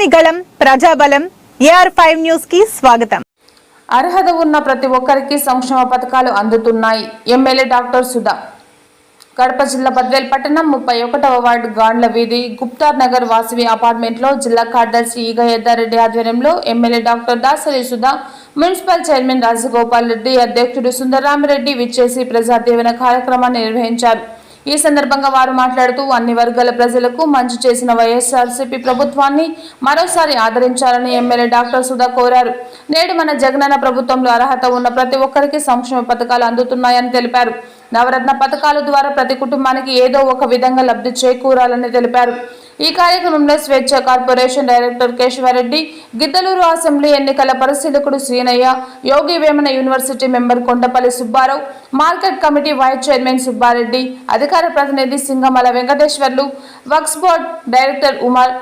ప్రజని గళం ప్రజాబలం AR five న్యూస్కి స్వాగతం. అర్హత ఉన్న ప్రతి ఒక్కరికి సంక్షేమ పథకాలు అందుతున్నాయి. MLA doctor Sudha. కడప జిల్లా బద్వేల్ పట్టణం ముప్పై ఒకటవ వార్డు గాండ్ల వీధి గుప్తార్ నగర్ వాసవి అపార్ట్మెంట్లో జిల్లా కార్యదర్శి ఈగ యద్దారెడ్డి ఆధ్వర్యంలో MLA doctor Dasari Sudha municipal chairman Rajagopal Reddy అధ్యక్షుడు సుందరరామిరెడ్డి విచ్చేసి ప్రజాదీవెన కార్యక్రమాన్ని నిర్వహించారు. ఈ సందర్భంగా వారు మాట్లాడుతూ అన్ని వర్గాల ప్రజలకు మంచి చేసిన వైఎస్ఆర్సీపీ ప్రభుత్వాన్ని మరోసారి ఆదరించాలని ఎమ్మెల్యే డాక్టర్ సుధా కోరారు. నేడు మన జగనన్న ప్రభుత్వంలో అర్హత ఉన్న ప్రతి ఒక్కరికి సంక్షేమ పథకాలు అందుతున్నాయని తెలిపారు. నవరత్న పథకాల ద్వారా ప్రతి కుటుంబానికి ఏదో ఒక విధంగా లబ్ధి చేకూరాలని తెలిపారు. ఈ కార్యక్రమంలో Swechha corporation director Kesavareddy Giddaluru assembly ఎన్నికల పరిశీలకుడు Srinayya Yogi Vemana university member Kondapalli Subbarao market committee vice chairman Subbareddy అధికార ప్రతినిధి సింగమల వెంకటేశ్వర్లు వక్స్ బోర్డ్ డైరెక్టర్ ఉమర్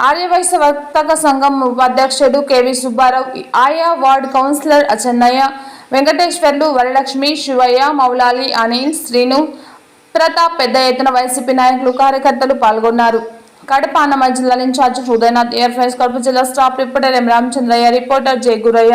ఆర్యవైశ్య వర్తక సంఘం ఉపాధ్యక్షుడు కెవి సుబ్బారావు ఆయా వార్డ్ కౌన్సిలర్ అచెన్నయ్య వెంకటేశ్వర్లు వరలక్ష్మి శివయ్య మౌలాలి అనిల్ శ్రీను ప్రతాప్ పెద్ద ఎత్తున వైసీపీ నాయకులు కార్యకర్తలు పాల్గొన్నారు. కడప అన్నమయ్య జిల్లా incharge Hrudayanath air force Kadapa జిల్లా staff reporter M Ramachandraiah reporter Jaya Guraiah.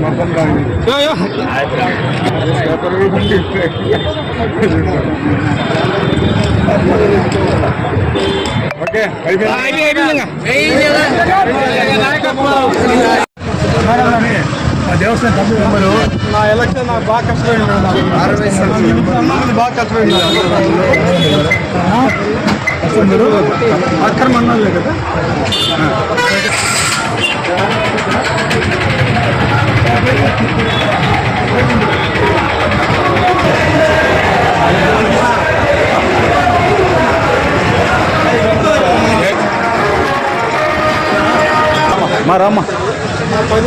మాకు కాదు, అసలు లేరు ఓకే ఓకే దేవస్థానం తప్పు మెంబరు. నా ఎలక్షన్ నాకు బాగా కష్టమైంది బాగా మీరు అక్కడ మన్నాలే కదా. మా రామ్మ. పది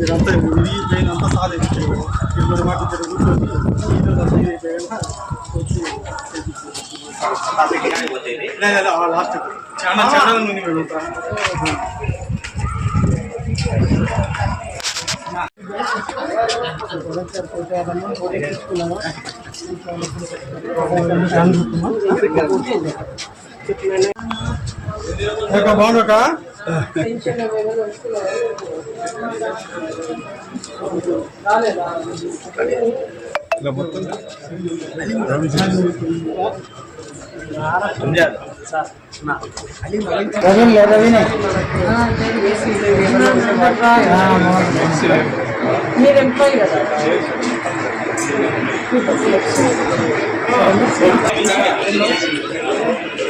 ఇదంతా ఇది ట్రైన్ అంతా సాధించారు ఇద్దరు మాట ఇద్దరు కూర్చొని వచ్చి లాస్ట్ చాలా చాలా నుండి మేము బాగుండక ఇలా మొత్తం మీరు ఎంప్లాయీ కదా?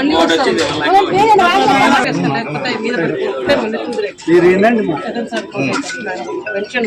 మళ్ళీ వస్తుంది లేకపోతే మీద. పెన్షన్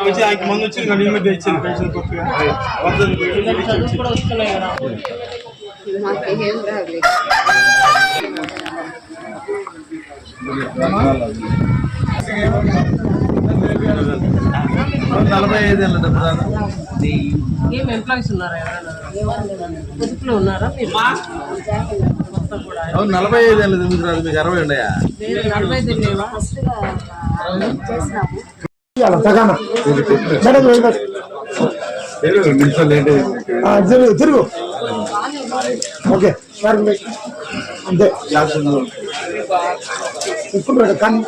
వచ్చి ఆయనకి మంది వచ్చి ఇంకా నీ మధ్య ఇచ్చింది పెన్షన్ కొత్తగా. వందలు పెన్షన్ ఇచ్చింది. నలభై ఐదు ఏళ్ళ డబ్బు ఏం ఎంప్లాయీస్ ఉన్నారా ఎవరైనా ఉన్నారా మీరు అవును నలభై ఐదు ఏళ్ళ రాదు మీకు అరవై లేట్ తిరుగు ఓకే అంతే ఇప్పుడు కన్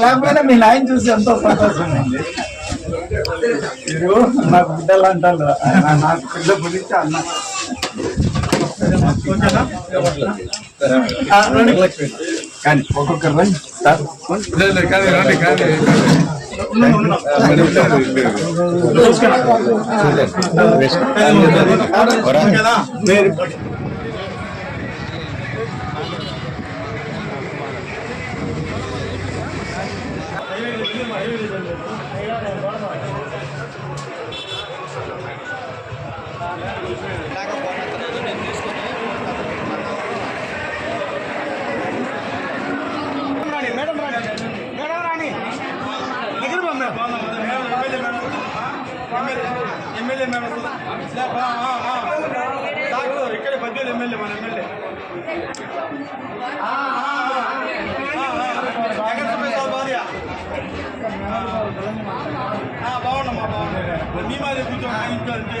లేకపోయినా మీ లైన్ చూసి ఎంతో సంతోషమైంది మీరు నాకు బిడ్డలు అంటారు నాకు బిడ్డ గురించి అన్న రెండు లక్షలు కానీ ఒక్కొక్కరు రండి సార్ కదా మీరు ఎమ్మెల్యే మేడం డాక్టర్ ఇక్కడే బద్వేలు ఎమ్మెల్యే మన ఎమ్మెల్యే వెంకటరమణ భార్య ఆ, బాగున్నామ్మా బాగున్నా మీ మాది కూర్చో మా ఇంట్లో అంతే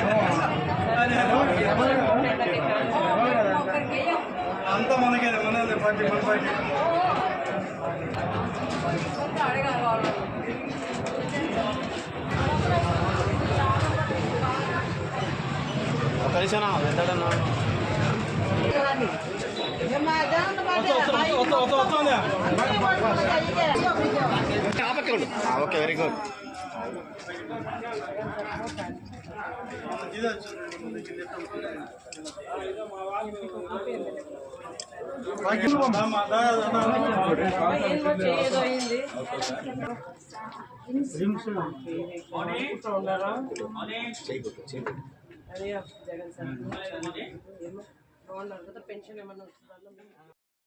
అంతా మనకే మన పార్టీ మన పార్టీ కలిసానా వెళ్తాడన్నా. Okay very good. ఏదో అయింది ఉన్నారా అదే జగన్ సార్ బాగున్నారు కదా పెన్షన్ ఏమన్నా వస్తుందా